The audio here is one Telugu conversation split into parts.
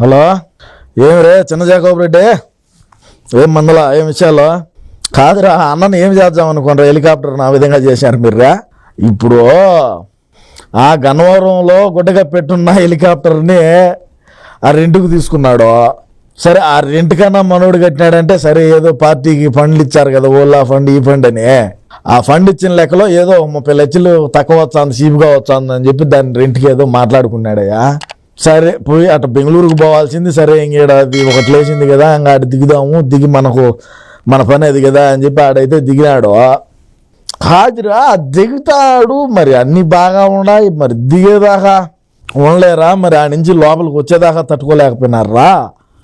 హలో? ఏం రే చిన్న జాకోబ్ రెడ్డి? ఏం మందలా ఏం విషయాలు? కాదురా అన్నని ఏం చేద్దాం హెలికాప్టర్ నా విధంగా చేశారు మీరురా? ఇప్పుడు ఆ గన్నవరంలో గుడ్డగా పెట్టున్న హెలికాప్టర్ని ఆ రెంట్కు తీసుకున్నాడు. సరే ఆ రెంట్ కన్నా మనోడు కట్టినాడంటే సరే ఏదో పార్టీకి ఫండ్లు ఇచ్చారు కదా ఓలా ఫండ్ ఈ ఫండ్ అని. ఆ ఫండ్ ఇచ్చిన లెక్కలో ఏదో ముప్పై లక్షలు తక్కువ వచ్చాను చీప్గా వచ్చాను అని చెప్పి దాని రెంట్కి ఏదో మాట్లాడుకున్నాడయ్యా. సరే పోయి అటు బెంగళూరుకు పోవాల్సింది సరే ఇంకేడ అది ఒకటి లేచింది కదా ఇంకా అటు దిగుదాము దిగి మనకు మన పని అది కదా అని చెప్పి ఆడైతే దిగినాడు. కాదురా దిగుతాడు మరి అన్ని బాగా ఉన్నాయి మరి దిగేదాకా ఉండలేరా మరి ఆ నుంచి లోపలికి వచ్చేదాకా తట్టుకోలేకపోయినారా?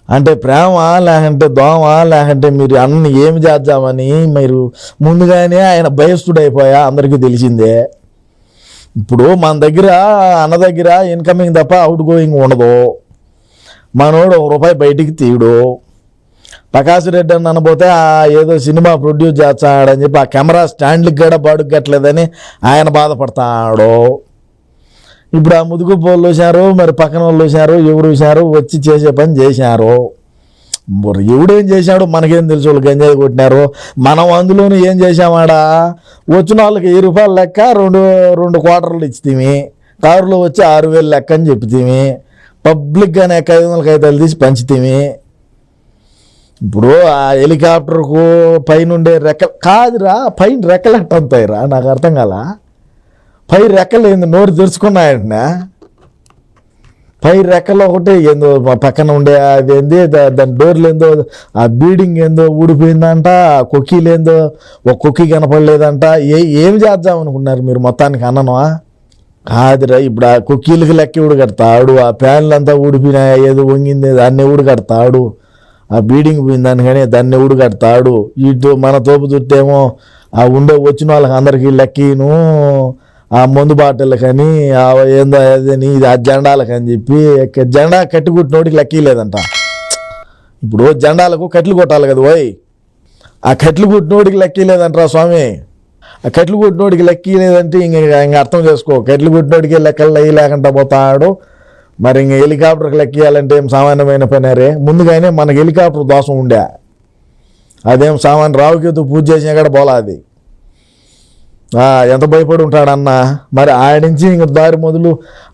అంటే ప్రేమ లేకంటే దోమ లేకంటే మీరు అన్ని ఏమి చేద్దామని మీరు ముందుగానే ఆయన భయస్థుడైపోయా అందరికీ తెలిసిందే. ఇప్పుడు మన దగ్గర అన్న దగ్గర ఇన్కమింగ్ తప్ప అవుట్ గోయింగ్ ఉండదు. మనోడు ఒక రూపాయి బయటికి తీయడు. ప్రకాశ్ రెడ్డి అని అనబోతే ఆ ఏదో సినిమా ప్రొడ్యూస్ చేస్తాడని చెప్పి ఆ కెమెరా స్టాండ్కి కూడా బాడుగట్లేదని ఆయన బాధపడతాడు. ఇప్పుడు ఆ ముదుగు పోలు చూశారు మరి పక్కన వాళ్ళు చూశారు ఎవరు చూశారు వచ్చి చేసే పని చేశారు. ఎవడేం చేశాడు మనకేం తెలుసు వాళ్ళు గంజాయి కొట్టినారు. మనం అందులోనూ ఏం చేశామాడా? వచ్చిన వాళ్ళకి వెయ్యి రూపాయలు లెక్క రెండు రెండు క్వార్టర్లు ఇచ్చితేమి. కారులో వచ్చి ఆరు వేలు లెక్క అని చెప్తేమి పబ్లిక్గానే ఎక్క ఐదు వందల కాగితాలు తీసి పంచితేమి. ఇప్పుడు ఆ హెలికాప్టర్కు పైన ఉండే రెక్క కాదురా పైన రెక్కలు ఎట్ట నాకు అర్థం కాల? పై రెక్కలు ఏంది నోరు తెరుచుకున్నాయంటే పై రెక్కలు ఒకటి ఏందో మా పక్కన ఉండే అది ఏంది దాని డోర్లు ఏందో ఆ బీడింగ్ ఏందో ఊడిపోయిందంట ఆ కొక్కీలు ఏందో ఒక కొక్కి కనపడలేదంట. ఏ ఏం చేద్దాం అనుకున్నారు మీరు మొత్తానికి అన్నను కాదురా ఇప్పుడు ఆ కుక్కీలకి లెక్క ఊడు కడతాడు ఆ ప్యాన్లు అంతా ఊడిపోయినా ఏదో వంగింది దాన్ని ఊడు కడతాడు ఆ బీడింగ్ పోయిందని కానీ దాన్ని ఊడు కడతాడు ఇటు మన తోపు చుట్టేమో ఆ ఉండే వచ్చిన వాళ్ళకి అందరికీ లెక్కీను ఆ మందు బాటలకని ఆ ఏందో అదని ఇది ఆ జెండాలకని చెప్పి జెండా కట్టి కుట్టినోడికి లెక్కీ లేదంట. ఇప్పుడు జెండాలకు కట్లు కొట్టాలి కదా ఓయ్. ఆ కట్లు కుట్టినోడికి లెక్కీ లేదంటరా స్వామి. ఆ కట్లు కుట్టినోడికి లెక్కీ లేదంటే ఇంక ఇంక అర్థం చేసుకో. కట్లు కుట్టినోడికి లెక్కలు అయ్యి లేకుండా పోతాడు. మరి ఇంక హెలికాప్టర్కి లెక్కియాలంటే ఏం సామాన్యమైన పనేరే ముందుగానే మనకి హెలికాప్టర్ దోషం ఉండే. అదేం సామాన్య రావుకేతు పూజ చేసినా కూడా పోలా అది. ఎంత భయపడి ఉంటాడన్న మరి ఆడ నుంచి ఇంక దారి మొదలు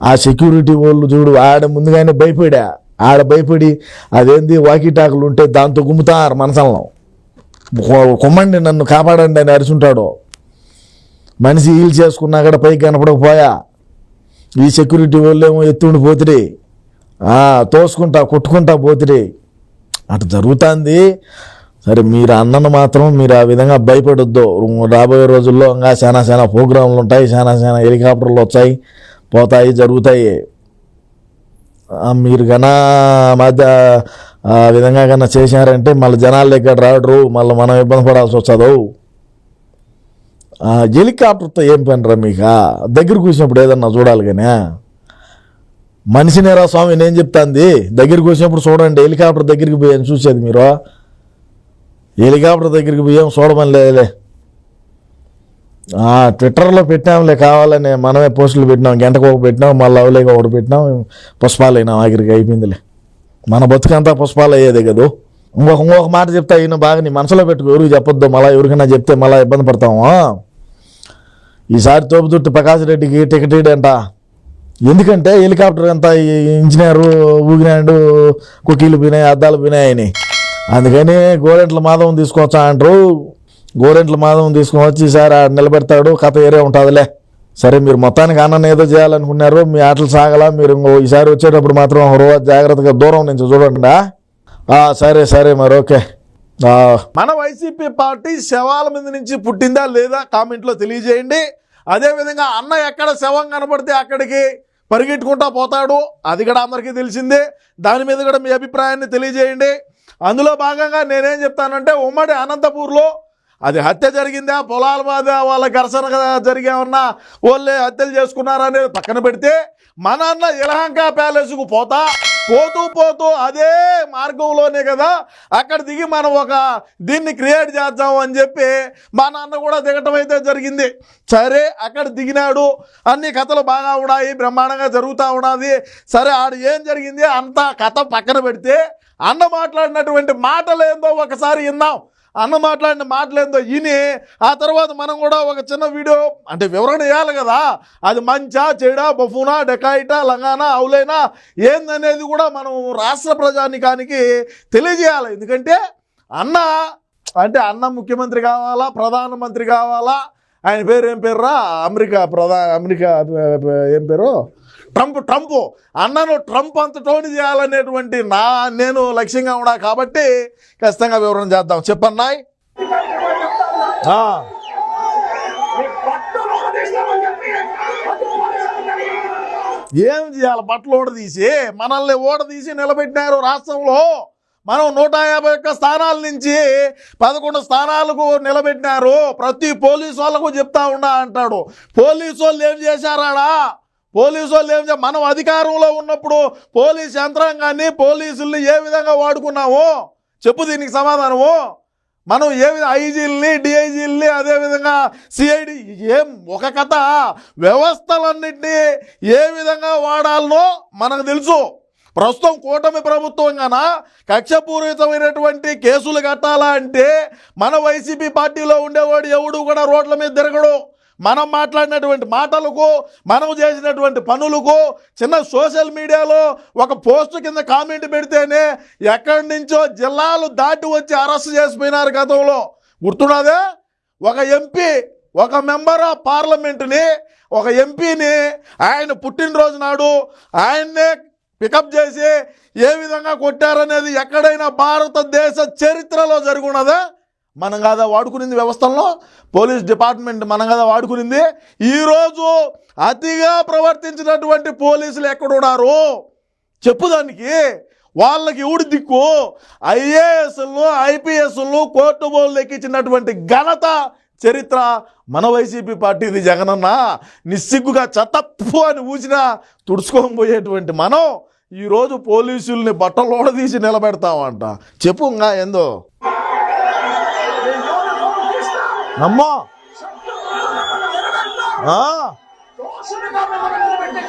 ఆ సెక్యూరిటీ వాళ్ళు చూడు ఆడ ముందుగానే భయపడా. ఆడ భయపడి అదేంది వాకిటాకులు ఉంటే దాంతో గుమ్ముతారు మనసంలో కొమ్మండి నన్ను కాపాడండి అని అరుచుంటాడు. మనిషి హీల్ చేసుకున్నా కూడా పైకి కనపడకపోయా. ఈ సెక్యూరిటీ వాళ్ళు ఏమో ఎత్తుండి పోతురి. తోసుకుంటా కొట్టుకుంటా పోతురి. అటు జరుగుతుంది సరే మీరు అన్నను మాత్రం మీరు ఆ విధంగా భయపడొద్దు. రాబోయే రోజుల్లో ఇంకా చాలా చాలా ప్రోగ్రాంలు ఉంటాయి చాలా చాలా హెలికాప్టర్లు వచ్చాయి పోతాయి జరుగుతాయి. మీరు కన్నా మధ్య ఆ విధంగా కన్నా చేశారంటే మళ్ళీ జనాలు ఇక్కడ రాడరు మళ్ళీ మనం ఇబ్బంది పడాల్సి వస్తుందో. హెలికాప్టర్తో ఏం పనిరా మీకు? దగ్గర కూర్చున్నప్పుడు ఏదన్నా చూడాలి కానీ మనిషినేరా స్వామి నేను చెప్తాంది? దగ్గరికి వచ్చినప్పుడు చూడండి హెలికాప్టర్ దగ్గరికి పోయాను చూసేది మీరు. హెలికాప్టర్ దగ్గరికి బియ్యం చూడమని లేదులే. ట్విట్టర్లో పెట్టాంలే కావాలని మనమే పోస్టులు పెట్టినాం గంటకు ఒక పెట్టినాం మళ్ళీ అవలేక ఒకటి పెట్టినాం పుష్పాలు అయినాం ఆఖరికి అయిపోయిందిలే. మన బతుకంతా పుష్పాలు అయ్యేదే కదా? ఇంకొక ఇంకొక మాట చెప్తా ఈయన బాగా నీ మనసులో పెట్టుకో ఎవరికి చెప్పొద్దు మళ్ళీ ఎవరికైనా చెప్తే మళ్ళీ ఇబ్బంది పడతాము ఈసారి తోపుదుట్టు ప్రకాష్ రెడ్డికి టికెట్ ఇడంట ఎందుకంటే హెలికాప్టర్ అంతా ఈ ఇంజనీరు ఊగినాడు కుకీలు పోయినాయి అద్దాలు పోయినాయని అందుకని గోరెంట్ల మాధవం తీసుకొచ్చా అంటారు. గోరెంట్ల మాధవం తీసుకొని వచ్చి ఈసారి ఆడ నిలబెడతాడు కథ ఏరే ఉంటుందిలే. సరే మీరు మొత్తానికి అన్నం ఏదో చేయాలనుకున్నారు మీ ఆటలు సాగలా మీరు ఇంకో ఈసారి వచ్చేటప్పుడు మాత్రం రోజు జాగ్రత్తగా దూరం నుంచి చూడండి సరే సరే మరి ఓకే. మన వైసీపీ పార్టీ శవాల మీద నుంచి పుట్టిందా లేదా కామెంట్లో తెలియజేయండి. అదేవిధంగా అన్న ఎక్కడ శవం కనపడితే అక్కడికి పరిగెట్టుకుంటా పోతాడు అది కూడా అందరికీ తెలిసిందే. దాని మీద కూడా మీ అభిప్రాయాన్ని తెలియజేయండి. అందులో భాగంగా నేనేం చెప్తానంటే ఉమ్మడి అనంతపూర్లో అది హత్య జరిగిందా పొలాల బాధ వాళ్ళ ఘర్షణ జరిగేమన్నా ఉన్న వాళ్ళే హత్యలు చేసుకున్నారా అనేది పక్కన పెడితే మన అన్న ఇలహంక ప్యాలెస్కు పోతా పోతూ పోతూ అదే మార్గంలోనే కదా అక్కడ దిగి మనం ఒక దీన్ని క్రియేట్ చేద్దాం అని చెప్పి మా నాన్న కూడా దిగటం అయితే జరిగింది. సరే అక్కడ దిగినాడు. అన్ని కథలు బాగా ఉన్నాయి బ్రహ్మాండంగా జరుగుతూ ఉన్నది. సరే ఆడు ఏం జరిగింది అంతా కథ పక్కన పెడితే అన్న మాట్లాడినటువంటి మాటలేందో ఒకసారి విన్నాం అన్న మాట్లాడిన మాటలేందో విని ఆ తర్వాత మనం కూడా ఒక చిన్న వీడియో అంటే వివరణ ఇవ్వాలి కదా. అది మంచా చెడా బఫూనా డెకాయిటా లంగానా అవులైనా ఏందనేది కూడా మనం రాష్ట్ర ప్రజానికానికి తెలియజేయాలి. ఎందుకంటే అన్న అంటే అన్న ముఖ్యమంత్రి కావాలా ప్రధానమంత్రి కావాలా? ఆయన పేరు ఏం పేరురా? అమెరికా ప్రధా అమెరికా ఏం పేరు? ట్రంప్ ట్రంప్ అన్నను ట్రంప్ అంత టోని చేయాలనేటువంటి నా నేను లక్ష్యంగా ఉన్నా కాబట్టి ఖచ్చితంగా వివరణ చేద్దాం. చెప్పన్నాయ్ ఏం చేయాలి? బట్టలు ఓడదీసి మనల్ని ఓడదీసి నిలబెట్టినారు రాష్ట్రంలో. మనం నూట యాభై ఒక్క స్థానాల నుంచి పదకొండు స్థానాలకు నిలబెట్టినారు. ప్రతి పోలీసు వాళ్ళకు చెప్తా ఉన్నా అంటాడు. పోలీసు వాళ్ళు ఏం చేశారాడా పోలీసు వాళ్ళు ఏం మనం అధికారంలో ఉన్నప్పుడు పోలీస్ యంత్రాంగాన్ని పోలీసుల్ని ఏ విధంగా వాడుకున్నాము? చెప్పు దీనికి సమాధానము? మనం ఏ విధంగా ఐజీల్ని డిఐజీల్ని అదేవిధంగా సిఐడి ఏం ఒక కథ. వ్యవస్థలన్నింటినీ ఏ విధంగా వాడాలనో మనకు తెలుసు. ప్రస్తుతం కూటమి ప్రభుత్వం గన కక్షపూరితమైనటువంటి కేసులు కట్టాలా అంటే మన వైసీపీ పార్టీలో ఉండేవాడు ఎవడు కూడా రోడ్ల మీద తిరగడు. మనం మాట్లాడినటువంటి మాటలకు మనం చేసినటువంటి పనులకు చిన్న సోషల్ మీడియాలో ఒక పోస్ట్ కింద కామెంట్ పెడితేనే ఎక్కడి నుంచో జిల్లాలు దాటి వచ్చి అరెస్ట్ చేసిపోయినారు గతంలో. గుర్తున్నదే? ఒక ఎంపీ ఒక మెంబర్ ఆఫ్ పార్లమెంటుని ఒక ఎంపీని ఆయన పుట్టినరోజు నాడు ఆయన్నే పికప్ చేసి ఏ విధంగా కొట్టారనేది ఎక్కడైనా భారతదేశ చరిత్రలో జరుగున్నదా? మనం కదా వాడుకునింది వ్యవస్థల్లో? పోలీస్ డిపార్ట్మెంట్ మనం కదా వాడుకునింది ఈరోజు అతిగా ప్రవర్తించినటువంటి పోలీసులు ఎక్కడున్నారు? చెప్పు దానికి. వాళ్ళకి ఎవడు దిక్కు. ఐఏఎస్లను ఐపీఎస్లను కోర్టు బోర్లు ఎక్కించినటువంటి ఘనత చరిత్ర మన వైసీపీ పార్టీది జగనన్న. నిస్సిగ్గుగా చతప్పు అని ఊసినా తుడుచుకొని పోయేటువంటి మనం ఈరోజు పోలీసుల్ని బట్టలోడ తీసి నిలబెడతామంట. చెప్పు ఇంకా ఏందో? అమ్మా ఆ, దోషులుగా మిమ్మల్ని నిలబెట్టి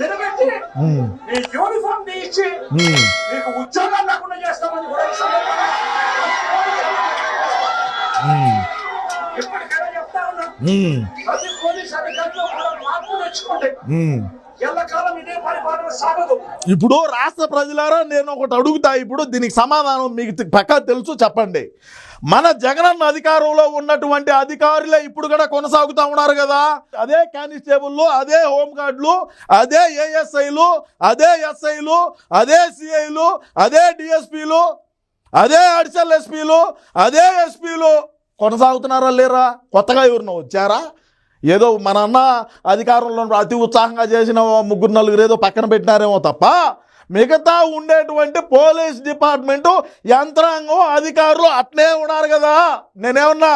నిలబెట్టి ఉమ్, మీ యూనిఫామ్ తీయించి ఉమ్, మీకు ఉద్యోగాలు లేకుండా చేస్తామని కూడా ఈ సందర్భంగా ఉమ్, ఇప్పటికైనా చెప్తా ఉన్నా. ఉమ్, ప్రతి పోలీస్ అధికారిలో కూడా మార్పు తెచ్చుకోండి. ఉమ్. ఎల్లకాలం ఇప్పుడు రాష్ట్ర ప్రజలారా నేను ఒకటి అడుగుతా. ఇప్పుడు దీనికి సమాధానం మీకు పక్క పక్కా తెలుసు చెప్పండి. మన జగనన్న అధికారంలో ఉన్నటువంటి అధికారులే ఇప్పుడు కూడా కొనసాగుతా ఉన్నారు కదా. అదే కానిస్టేబుల్లు అదే హోంగార్డులు అదే ఏఎస్ఐలు అదే ఎస్ఐలు అదే సిఐలు అదే డిఎస్పీలు అదే అడిషనల్ ఎస్పీలు అదే ఎస్పీలు. కొనసాగుతున్నారా లేరా? కొత్తగా ఎవరినో వచ్చారా? ఏదో మన అన్న అధికారంలో అతి ఉత్సాహంగా చేసిన ఓ ముగ్గురు నలుగురు ఏదో పక్కన పెట్టినారేమో తప్ప మిగతా ఉండేటువంటి పోలీస్ డిపార్ట్మెంటు యంత్రాంగం అధికారులు అట్లే ఉన్నారు కదా. నేనేమన్నా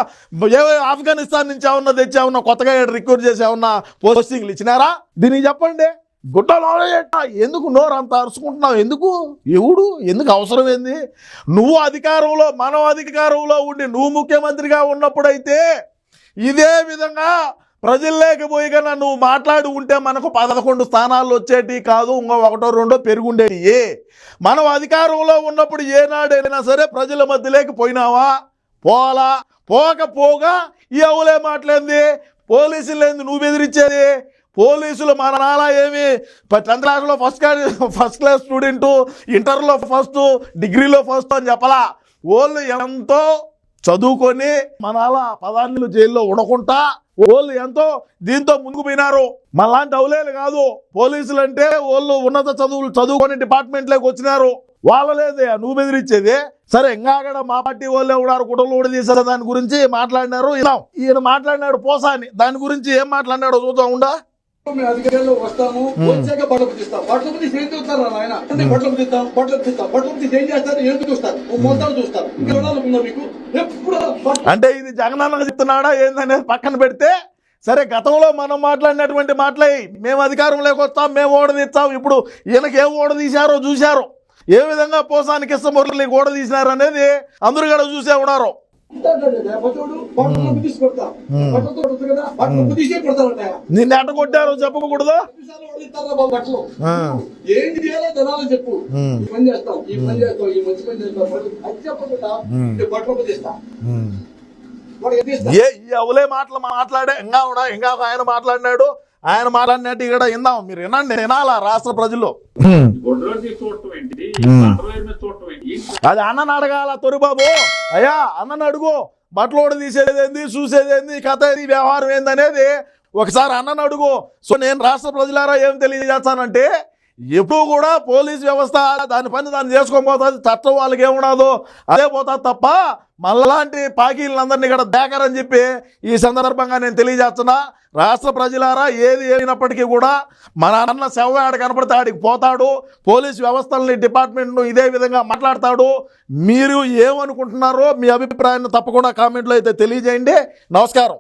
ఏ ఆఫ్ఘనిస్తాన్ నుంచి ఏమన్నా తెచ్చామన్నా కొత్తగా రిక్రూట్ చేసేమన్నా పోస్టింగ్లు ఇచ్చినారా? దీనికి చెప్పండి. గుడ్డలో ఎందుకు నోరు అంత అరుచుకుంటున్నావు? ఎందుకు? ఎవడు? ఎందుకు అవసరం ఏంది? నువ్వు అధికారంలో మనం అధికారంలో ఉండి నువ్వు ముఖ్యమంత్రిగా ఉన్నప్పుడైతే ఇదే విధంగా ప్రజల్లోకి పోయిగా నువ్వు మాట్లాడి ఉంటే మనకు పదకొండు స్థానాలు వచ్చేటి కాదు ఇంకో ఒకటో రెండో పెరుగుండేవి మనం అధికారంలో ఉన్నప్పుడు ఏనాడైనా సరే ప్రజల మధ్యలోకి పోయినావా? పోలా పోకపోగా ఈ అవులే మాట్లాడింది. పోలీసులు ఏంది నువ్వు బెదిరించేది. పోలీసులు మన నాలా ఏమి టెన్త్ క్లాస్లో first class first class student ఇంటర్లో ఫస్ట్ డిగ్రీలో ఫస్ట్ అని చెప్పలా? వాళ్ళు ఎంతో చదువుకొని మన అలా పదాన్ని జైల్లో ఉండకుండా వాళ్ళు ఎంతో దీంతో ముందుకు పోయినారు. మళ్ళాంటి అవులేలు కాదు. పోలీసులు అంటే వాళ్ళు ఉన్నత చదువులు చదువుకొని డిపార్ట్మెంట్లోకి వచ్చినారు. వాళ్ళ లేదే నువ్వు బెదిరించేది. సరే ఇంకా మా పార్టీ వాళ్ళే ఉన్నారు కుటుంబం కూడా తీసారు దాని గురించి మాట్లాడినారు. ఇలా ఈయన మాట్లాడినాడు పోసాని. దాని గురించి ఏం మాట్లాడినాడో చూద్దాం ఉండా? మేము అధికారంలో వస్తాము వచ్చాక బట్టలు పుట్టిస్తాం బట్టలు ఏం చూస్తారు ఆయన అంటే బట్టలు పుట్టిస్తాం బట్టలు పుట్టిస్తాం బట్టలు ఏం చేస్తారు? ఎందుకు చూస్తారు? ఓ మోతాలు చూస్తారు. ఇంకా మీకు? ఎప్పుడు అంటే ఇది జగనన్నకు చెప్తున్నాడా ఏందనేది పక్కన పెడితే సరే గతంలో మనం మాట్లాడినటువంటి మాటలే మేము అధికారంలోకి వస్తాం మేము ఓడదీస్తాం ఇప్పుడు ఈయనకి ఏం ఓడదీశారో చూశారు. ఏ విధంగా పోసానికి ఇష్టమురళి ఓడదీసినారు అనేది అందరూ కూడా చూసే ఉన్నారు. నిన్ను ఎట్ట కొట్టారో చెప్పకూడదు? ఏంటి చేయాలో జనాలు చెప్పు. ఈ పని చేస్తాం ఈ పని చేస్తాం ఈ మంచి పని చేస్తాం. బట్టలు అది చెప్పకుండా ఈ బట్టలు తీస్తా. వాడు ఎంత ఇస్తా ఏ ఈ అవలే మాటలు మాట్లాడే ఇంకా కూడా ఇంకా ఆయన మాట్లాడినాడు. ఆయన మాట్లాడినట్టు ఇక్కడ విందాం. మీరు వినండి వినాలా రాష్ట్ర ప్రజలు? అది అన్నని అడగాల తొరిబాబు. అయ్యా అన్నని అడుగు. బట్టలు కూడా తీసేదేంది చూసేదేంది కథ ఏంది? వ్యవహారం ఏందనేది ఒకసారి అన్నను అడుగు. సో నేను రాష్ట్ర ప్రజలారా ఏం తెలియజేస్తానంటే ఎప్పుడు కూడా పోలీస్ వ్యవస్థ దాని పని దాన్ని చేసుకొని పోతుంది చట్టం వాళ్ళకి ఏముండదు. అదే పోతుంది తప్ప మళ్ళాంటి పాకీలందరినీ ఇక్కడ దేకరని చెప్పి ఈ సందర్భంగా నేను తెలియజేస్తున్నా. రాష్ట్ర ప్రజలారా ఏది అయినప్పటికీ కూడా మన అన్న శవ ఆడ కనపడితే ఆడికి పోతాడు. పోలీస్ వ్యవస్థల్ని డిపార్ట్మెంట్ను ఇదే విధంగా మాట్లాడతాడు. మీరు ఏమనుకుంటున్నారో మీ అభిప్రాయాన్ని తప్పకుండా కామెంట్లో అయితే తెలియజేయండి. నమస్కారం.